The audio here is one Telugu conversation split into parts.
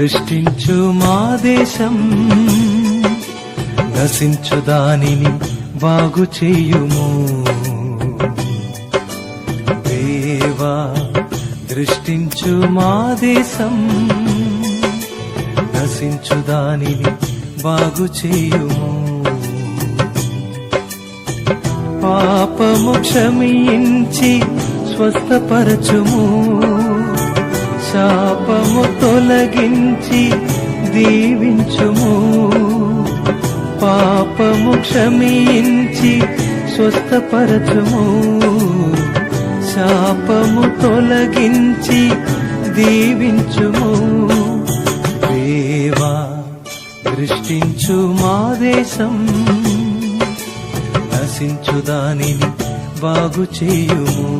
సృష్టించు మా దేశం. నశించు దానిని బాగు చేయుము. దేవా దృష్టించు మా దేశం. నశించు దానిని బాగు చేయుము. పాపము క్షమించి స్వస్థపరచుము. శాపము తొలగించి దీవించుము. పాపము క్షమించి స్వస్థపరచుము. శాపము తొలగించి దీవించుము. దేవా దృష్టించు మా దేశం. నశించు దానిని బాగు చేయుము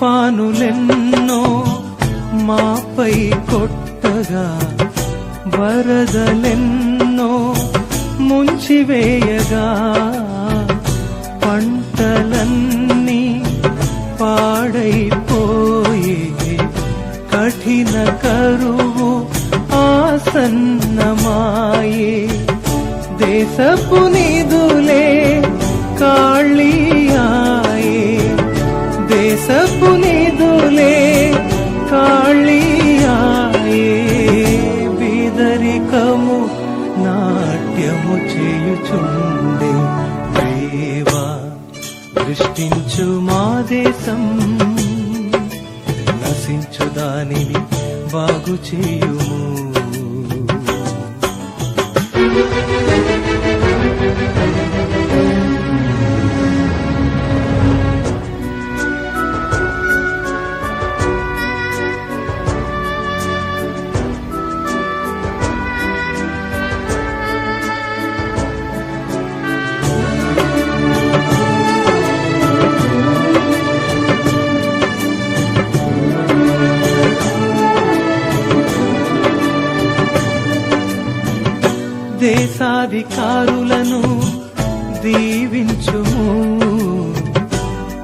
తుఫానులెన్నో మాపై కొట్టగా వరదలెన్నో ముంచివేయగా పంటలన్నీ పాడైపోయే కఠిన కరువు ఆసన్నమాయే దేశపు నిధులే దేశం నశించు దానిని బాగు చేయుము దేశాధికారులను దీవించుము.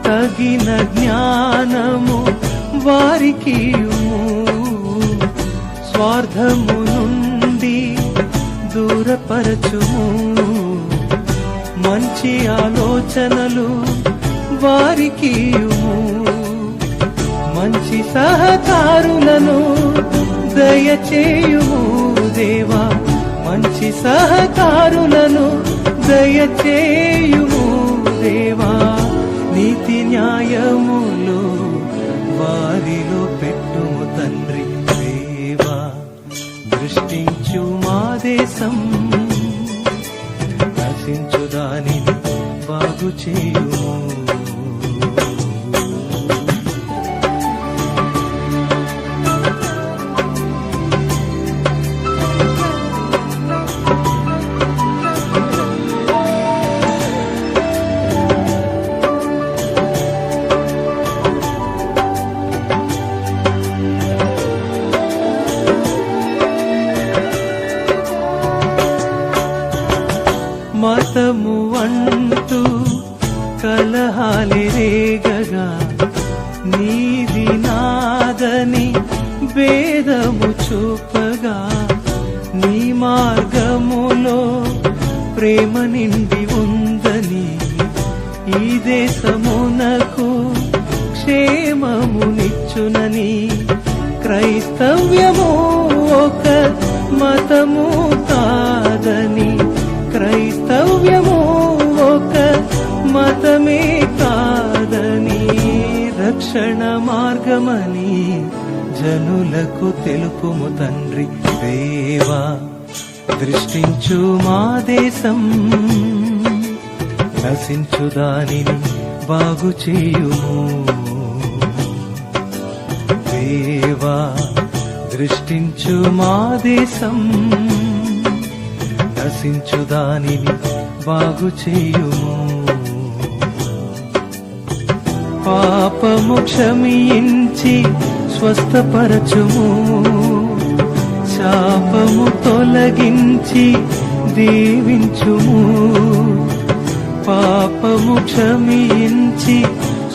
తగిన జ్ఞానము వారికి స్వార్థము నుండి దూరపరచుము. మంచి ఆలోచనలు వారికి మంచి సహకారులను దయచేయుము దేవా. మంచి సహకారులను దయచేయుము దేవా. నీతి న్యాయములు వారిలో పెట్టుము తండ్రి దేవా. దృష్టించు మా దేశం నశించు దానిని బాగు చేయు మతము అంటూ కలహాలి రేగగా. నీది నాదని భేదము చూపగా. నీ మార్గములో ప్రేమ నిండి ఉందని ఈ దేశమునకు క్షేమమునిచ్చునని క్రైస్తవ్యము ఒక మతము. రక్షణ మార్గమని జనులకు తెలుపుము తండ్రి దేవా. దృష్టించు మా దేశం నశించు దానిని బాగు చేయుము. దేవా దృష్టించు మా దేశం నశించు దానిని బాగు చేయుము. పాపము క్షమించి స్వస్థపరచుము. శాపము తొలగించి దీవించుము. పాపము క్షమించి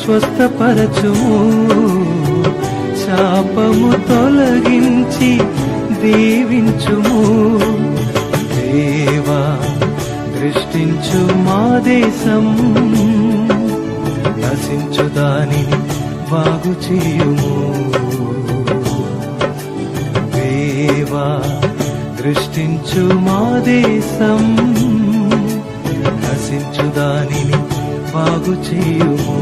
స్వస్థపరచుము. శాపము తొలగించి దీవించుము. దేవా దృష్టించు మా దేశం. నశించు దానిని బాగు చేయుము దేవా దృష్టించు మా దేశం. నశించు దానిని బాగు చేయుము